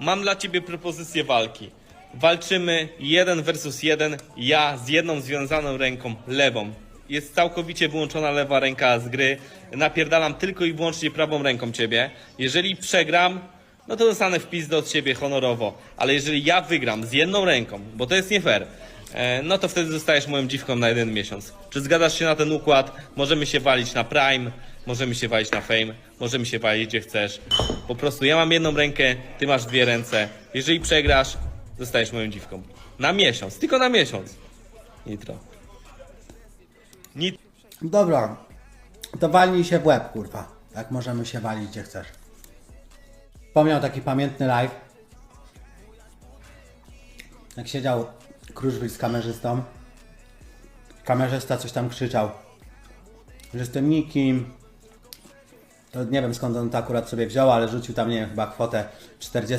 mam dla ciebie propozycję walki. Walczymy jeden versus jeden, ja z jedną związaną ręką, lewą. Jest całkowicie wyłączona lewa ręka z gry. Napierdalam tylko i wyłącznie prawą ręką ciebie. Jeżeli przegram, no to dostanę wpis do ciebie honorowo. Ale jeżeli ja wygram z jedną ręką, bo to jest nie fair, e, no to wtedy zostajesz moją dziwką na jeden miesiąc. Czy zgadzasz się na ten układ? Możemy się walić na Prime, możemy się walić na Fame, możemy się walić gdzie chcesz. Po prostu ja mam jedną rękę, ty masz dwie ręce. Jeżeli przegrasz, zostajesz moją dziwką. Na miesiąc, tylko na miesiąc. Nitro. Nit Dobra, to walnij się w łeb, kurwa. Tak możemy się walić gdzie chcesz. Wspomniał taki pamiętny live. Jak siedział Kruszwil z kamerzystą. Kamerzysta coś tam krzyczał. Że jestem nikim. To nie wiem skąd on to akurat sobie wziął, ale rzucił tam, nie wiem, chyba kwotę 40